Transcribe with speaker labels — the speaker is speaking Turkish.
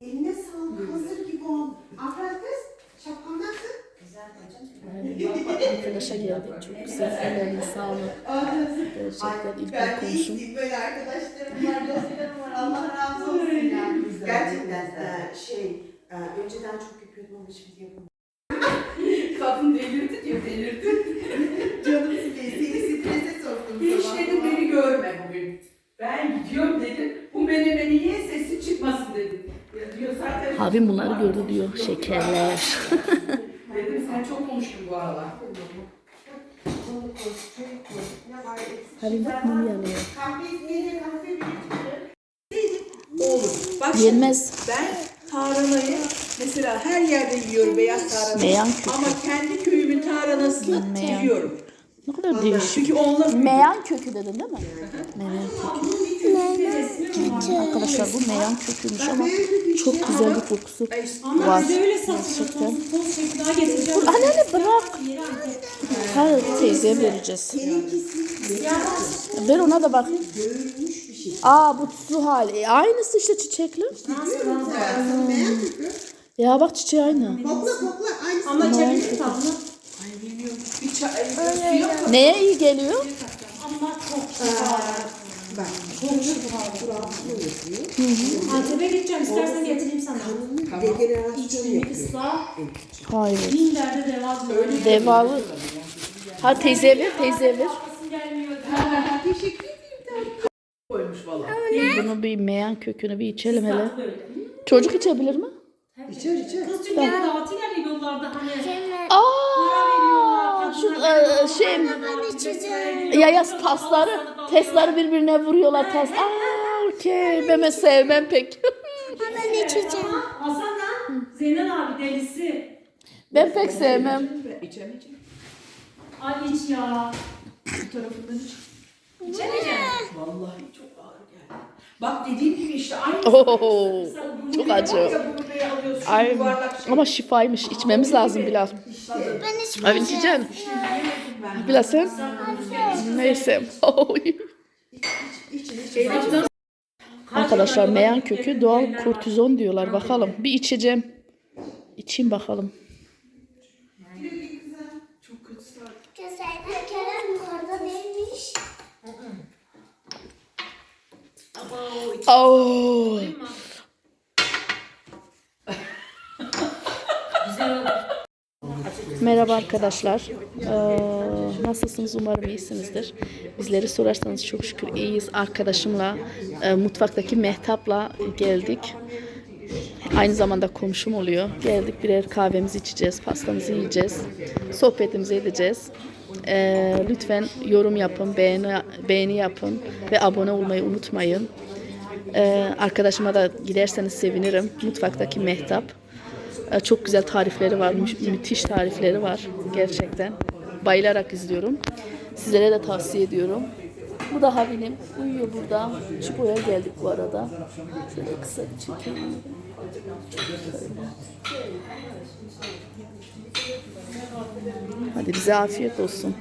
Speaker 1: Eline sağlık. Hazır gibi ol. Aferin kız. Şapkan nasıl?
Speaker 2: Arkadaşa geldik. Çok güzel. Ellerine sağlık. Gerçekten ilk
Speaker 1: ben
Speaker 2: komşum.
Speaker 1: isteyeyim. Böyle arkadaşlarım var, dostlarım var. Allah razı olsun ya. Gerçekten e, şey, e, önceden çok yapıyordum ama şimdi yapamıyorum.
Speaker 3: Kadın delirdi diyor delirdi.
Speaker 1: Canım. Seni strese soktum.
Speaker 3: Hiç dedim beni görme bugün. Ben gidiyorum dedim. Bu menemeni ye sesi çıkmasın dedim. Ya diyor zaten.
Speaker 2: Abim bunları gördü diyor. Şekerler.
Speaker 3: Dedim sen çok konuştun bu aralar.
Speaker 2: Abim bak mum yanıyor.
Speaker 3: Olur. Bak
Speaker 2: Yenmez.
Speaker 3: ben tarhanayı mesela her yerde yiyorum beyaz tarhana.
Speaker 2: Meyan kökü.
Speaker 3: Ama kendi köyümün tarhanasını
Speaker 2: Meyan.
Speaker 3: seviyorum.
Speaker 2: Ne kadar değişik.
Speaker 3: Çünkü onlar
Speaker 2: Meyan kökü dedin değil mi? Meyan kökü. Arkadaşlar bu meyan köküymüş ama çok güzel bir kokusu
Speaker 4: Ama
Speaker 2: var. Gerçekten.
Speaker 4: Getireceğim.
Speaker 2: Anneanne bırak. Hayır teyzeye vereceğiz. Ver ona da bak. Aa bu su hali. E, aynısı işte çiçekli. Ya bak çiçeği aynı.
Speaker 1: Kokla kokla. Aynısı.
Speaker 4: Ama çekilir tadını.
Speaker 3: bir çay, suya koy.
Speaker 2: Neye iyi geliyor?
Speaker 4: Ama çok şifa. Çok şifa. Antep'e gideceğim. İstersen getireyim sana.
Speaker 1: Regenerasyon
Speaker 4: İçimi
Speaker 1: yapıyor.
Speaker 4: ısla.
Speaker 2: Hayır.
Speaker 4: Bin derde deva diyor. Öyle
Speaker 2: Devalı. Ha teyzeye ver, teyzeye ver.
Speaker 4: Yapasın gelmiyor.
Speaker 3: koymuş valla.
Speaker 2: Bunu bir meyan kökünü bir içelim hele. Çocuk içebilir mi?
Speaker 1: İçer içer.
Speaker 4: Kız Türkiye'de dağıtıyorlar ya yollarda hani.
Speaker 2: E, şey ya ya tasları, tesları birbirine vuruyorlar tas. Aa, okey. De sevmem pek.
Speaker 4: Hasan lan. Zeynep abi delisi.
Speaker 2: ben pek sevmem.
Speaker 3: İçem içem.
Speaker 4: Ay iç ya.
Speaker 3: Bu tarafından iç.
Speaker 4: İçemeyeceğim.
Speaker 3: Vallahi çok ağır geldi. Bak dediğim gibi işte aynı.
Speaker 2: Oo, çok acı.
Speaker 3: Ya bunu buraya alıyorsun. Şu
Speaker 2: Ay,
Speaker 3: yuvarlak şey.
Speaker 2: ama şifaymış. İçmemiz lazım Bilal. Abi içeceksin.
Speaker 3: Ben.
Speaker 2: Bilal sen? Neyse. Oy. Arkadaşlar meyan kökü doğal kortizon diyorlar. Bakalım. Bir içeceğim. İçeyim bakalım.
Speaker 3: Çok kötü saat.
Speaker 5: Güzel Kerem yukarıda neymiş?
Speaker 2: Oo. Merhaba arkadaşlar. Ee, nasılsınız? Umarım iyisinizdir. Bizleri sorarsanız çok şükür iyiyiz. Arkadaşımla e, mutfaktaki Mehtap'la geldik. Aynı zamanda komşum oluyor. Geldik birer kahvemizi içeceğiz, pastamızı yiyeceğiz, sohbetimizi edeceğiz. Ee, lütfen yorum yapın, beğeni, beğeni yapın ve abone olmayı unutmayın. Ee, arkadaşıma da giderseniz sevinirim. Mutfaktaki Mehtap. Ee, çok güzel tarifleri var, mü- müthiş tarifleri var gerçekten. Bayılarak izliyorum. Sizlere de tavsiye ediyorum. Bu da Havinim. Uyuyor burada. Çubuğa geldik bu arada. Şöyle kısa bir çekeyim. Hadi bize afiyet olsun.